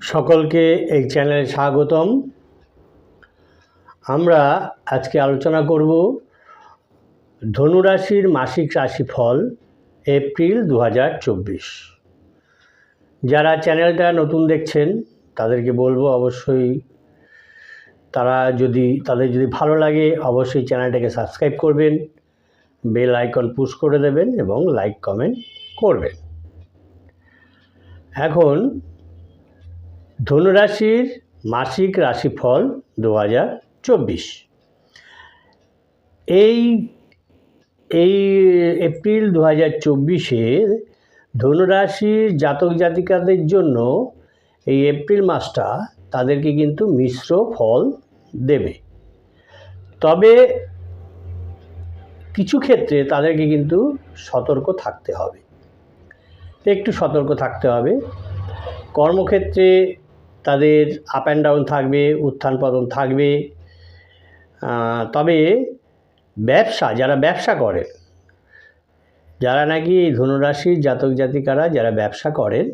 সকলকে এই চ্যানেলে স্বাগতম। আমরা আজকে আলোচনা করব ধনুরাশির মাসিক রাশিফল, এপ্রিল দু হাজার চব্বিশ। যারা চ্যানেলটা নতুন দেখছেন, তাদেরকে বলব অবশ্যই তারা যদি, তাদের যদি ভালো লাগে, অবশ্যই চ্যানেলটাকে সাবস্ক্রাইব করবেন, বেল আইকন পুশ করে দেবেন এবং লাইক কমেন্ট করবেন। এখন ধনুরাশির মাসিক রাশিফল দু হাজার চব্বিশ। এই এই এপ্রিল দু হাজার চব্বিশে ধনুরাশির জাতক জাতিকাদের জন্য এই এপ্রিল মাসটা তাদেরকে কিন্তু মিশ্র ফল দেবে। তবে কিছু ক্ষেত্রে তাদেরকে কিন্তু সতর্ক থাকতে হবে। একটু সতর্ক থাকতে হবে। কর্মক্ষেত্রে তাদের আপ অ্যান্ড ডাউন থাকবে, উত্থান পতন থাকবে। তবে ব্যবসা, যারা ব্যবসা করে, যারা নাকি এই ধনুরাশির জাতক জাতিকারা যারা ব্যবসা করেন,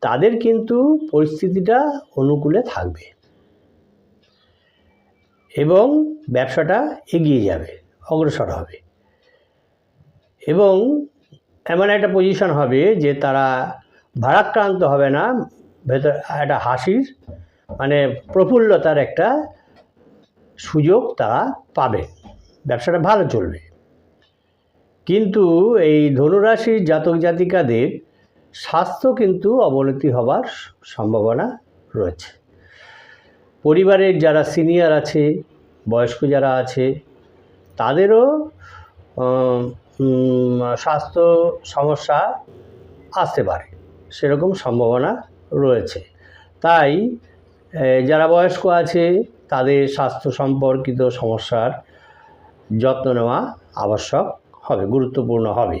তাদের কিন্তু পরিস্থিতিটা অনুকূলে থাকবে। এবং ব্যবসাটা এগিয়ে যাবে, অগ্রসর হবে। এবং এমন একটা পজিশন হবে যে তারা ভারাক্রান্ত হবে না ভেতর একটা হাসির মানে প্রফুল্লতার একটা সুযোগ তারা পাবে। ব্যবসাটা ভালো চলবে। কিন্তু এই ধনুরাশির জাতক জাতিকাদের স্বাস্থ্য কিন্তু অবনতি হবার সম্ভাবনা রয়েছে। পরিবারের যারা সিনিয়র আছে, বয়স্ক যারা আছে, তাদেরও স্বাস্থ্য সমস্যা আসতে পারে। সেরকম সম্ভাবনা রয়েছে। তাই যারা বয়স্ক আছে, তাদের স্বাস্থ্য সম্পর্কিত সমস্যার যত্ন নেওয়া আবশ্যক হবে, গুরুত্বপূর্ণ হবে।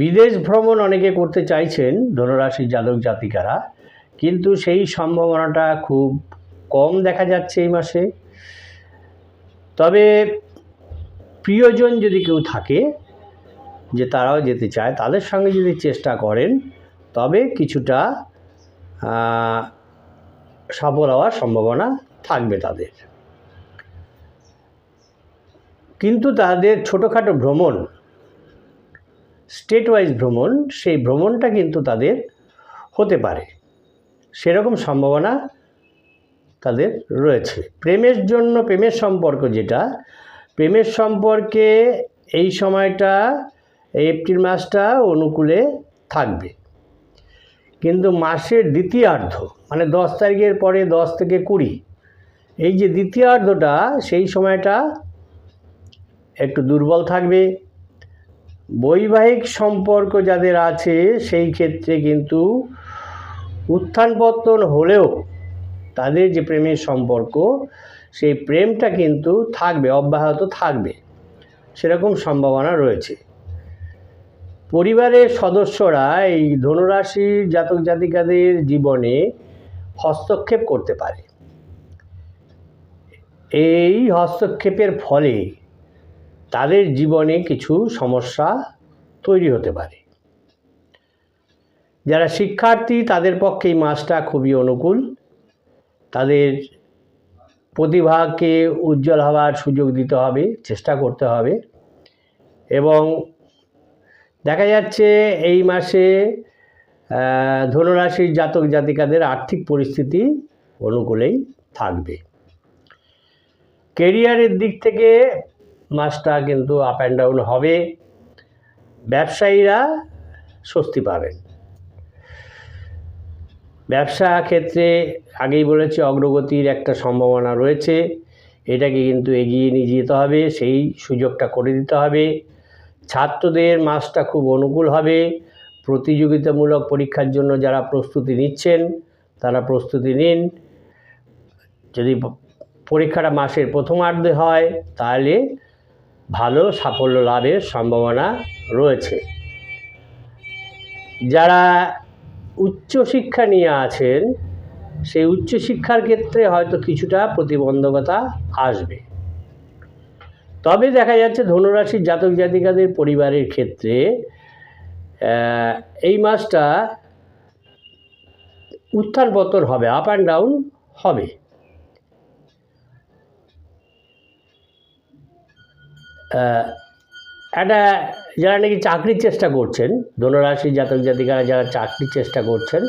বিদেশ ভ্রমণ অনেকে করতে চাইছেন ধনুরাশির জাতক জাতিকারা, কিন্তু সেই সম্ভাবনাটা খুব কম দেখা যাচ্ছে এই মাসে। তবে প্রিয়জন যদি কেউ থাকে, যে তারাও যেতে চায়, তাদের সঙ্গে যদি চেষ্টা করেন তবে কিছুটা সফল হওয়ার সম্ভাবনা থাকবে তাদের। কিন্তু তাদের ছোটোখাটো ভ্রমণ স্টেট ওয়াইজ ভ্রমণ, সেই ভ্রমণটা কিন্তু তাদের হতে পারে। সেরকম সম্ভাবনা তাদের রয়েছে। প্রেমের জন্য, প্রেমের সম্পর্ক যেটা, প্রেমের সম্পর্কে এই সময়টা এই এপ্রিল মাসটা অনুকূলে থাকবে। কিন্তু মাসের দ্বিতীয়ার্ধ মানে দশ তারিখের পরে দশ থেকে কুড়ি, এই যে দ্বিতীয়ার্ধটা, সেই সময়টা একটু দুর্বল থাকবে। বৈবাহিক সম্পর্ক যাদের আছে, সেই ক্ষেত্রে কিন্তু উত্থান পতন হলেও তাদের যে প্রেমের সম্পর্ক, সেই প্রেমটা কিন্তু থাকবে, অব্যাহত থাকবে। সেরকম সম্ভাবনা রয়েছে। পরিবারের সদস্যরা এই ধনুরাশির জাতক জাতিকাদের জীবনে হস্তক্ষেপ করতে পারে। এই হস্তক্ষেপের ফলে তাদের জীবনে কিছু সমস্যা তৈরি হতে পারে। যারা শিক্ষার্থী, তাদের পক্ষে এই মাসটা খুবই অনুকূল। তাদের প্রতিভাকে উজ্জ্বল হওয়ার সুযোগ দিতে হবে, চেষ্টা করতে হবে এবং দেখা যাচ্ছে এই মাসে ধনুরাশির জাতক জাতিকাদের আর্থিক পরিস্থিতি অনুকূলেই থাকবে। কেরিয়ারের দিক থেকে মাসটা কিন্তু আপ অ্যান্ড ডাউন হবে। ব্যবসায়ীরা স্বস্তি পাবেন। ব্যবসা ক্ষেত্রে আগেই বলেছি, অগ্রগতির একটা সম্ভাবনা রয়েছে। এটাকে কিন্তু এগিয়ে নিয়ে যেতে হবে, সেই সুযোগটা করে দিতে হবে। ছাত্রদের মাসটা খুব অনুকূল হবে। প্রতিযোগিতামূলক পরীক্ষার জন্য যারা প্রস্তুতি নিচ্ছেন, তারা প্রস্তুতি নিন। যদি পরীক্ষাটা মাসের প্রথমার্ধে হয়, তাহলে ভালো সাফল্য লাভের সম্ভাবনা রয়েছে। যারা উচ্চশিক্ষা নিয়ে আছেন, সেই উচ্চশিক্ষার ক্ষেত্রে হয়তো কিছুটা প্রতিবন্ধকতা আসবে। তবে দেখা যাচ্ছে ধনুরাশির জাতক জাতিকাদের পরিবারের ক্ষেত্রে এই মাসটা উত্থান পতন হবে আপ অ্যান্ড ডাউন হবে। একটা যারা নাকি চাকরির চেষ্টা করছেন, ধনুরাশি জাতক জাতিকারা যারা চাকরির চেষ্টা করছেন,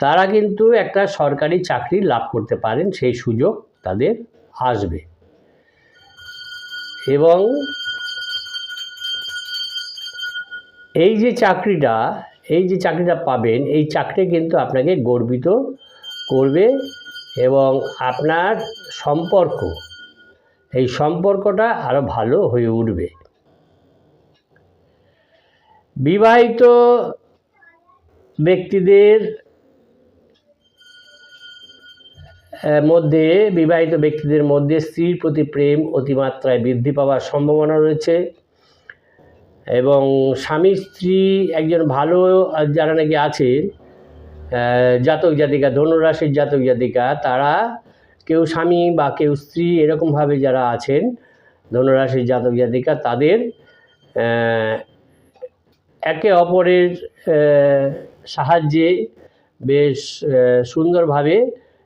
তারা কিন্তু একটা সরকারি চাকরি লাভ করতে পারেন, সেই সুযোগ তাদের আসবে। এবং এই যে চাকরিটা, এই যে চাকরিটা পাবেন, এই চাকরি কিন্তু আপনাকে গর্বিত করবে এবং আপনার সম্পর্ক, এই সম্পর্কটা আরও ভালো হয়ে উঠবে। বিবাহিত ব্যক্তিদের মধ্যে বিবাহিত ব্যক্তিদের মধ্যে স্ত্রীর প্রতি প্রেম অতিমাত্রায় বৃদ্ধি পাওয়ার সম্ভাবনা রয়েছে এবং স্বামী স্ত্রী একজন ভালো যারা নাকি আহ, জাতক জাতিকা ধনুরাশির জাতক জাতিকা তারা কেউ স্বামী বা কেউ স্ত্রী এরকমভাবে যারা আছেন ধনুরাশির জাতক জাতিকা তাদের একে অপরের সাহায্যে বেশ সুন্দরভাবে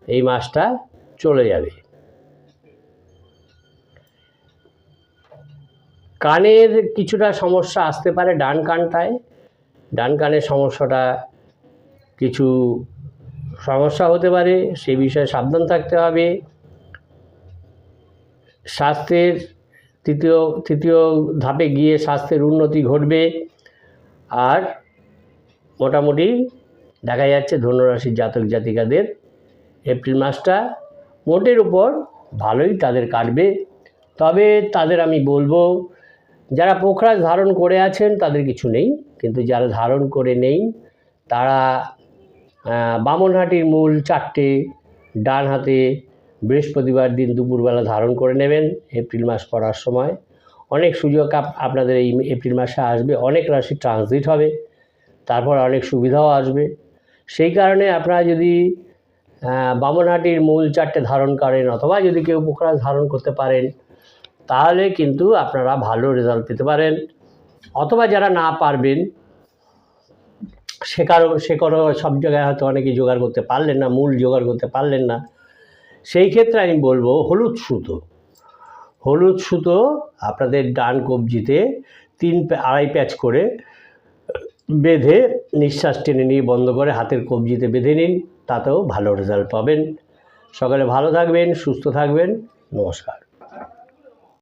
এই মাসটা চলে যাবে। কানের কিছুটা সমস্যা আসতে পারে ডান কানটায়। ডান কানের সমস্যাটা কিছু সমস্যা হতে পারে, সে বিষয়ে সাবধান থাকতে হবে। স্বাস্থ্যের তৃতীয় তৃতীয় ধাপে গিয়ে স্বাস্থ্যের উন্নতি ঘটবে। আর মোটামুটি দেখা যাচ্ছে ধনুরাশির জাতক জাতিকাদের এপ্রিল মাসটা মোটের উপর ভালোই তাদের কাটবে। তবে তাদের আমি বলব, যারা পোখরাজ ধারণ করে আছেন তাদের কিছু নেই। কিন্তু যারা ধারণ করে নেই, তারা বামনহাটির মূল চারটে ডান হাতে বৃহস্পতিবার দিন দুপুরবেলা ধারণ করে নেবেন এপ্রিল মাস পড়ার সময়। অনেক সুযোগ আপনাদের এই এপ্রিল মাসে আসবে, অনেক রাশি ট্রানজিট হবে, তারপর অনেক সুবিধাও আসবে। সেই কারণে আপনারা যদি বামনহাটির মূল চারটে ধারণ করেন অথবা যদি কেউ পোখরাজ ধারণ করতে পারেন, তাহলে কিন্তু আপনারা ভালো রেজাল্ট পেতে পারেন। অথবা যারা না পারবেন শেখারও শেখারও সব জায়গায় হয়তো অনেকে জোগাড় করতে পারলেন না, মূল জোগাড় করতে পারলেন না। সেই ক্ষেত্রে আমি বলব হলুদ সুতো। হলুদ সুতো আপনাদের ডান কবজিতে তিন আড়াই প্যাচ করে বেঁধে নিঃশ্বাস টেনে নিয়ে বন্ধ করে হাতের কবজিতে বেঁধে নিন। তাতেও ভালো রেজাল্ট পাবেন। সকালে ভালো থাকবেন সুস্থ থাকবেন। নমস্কার।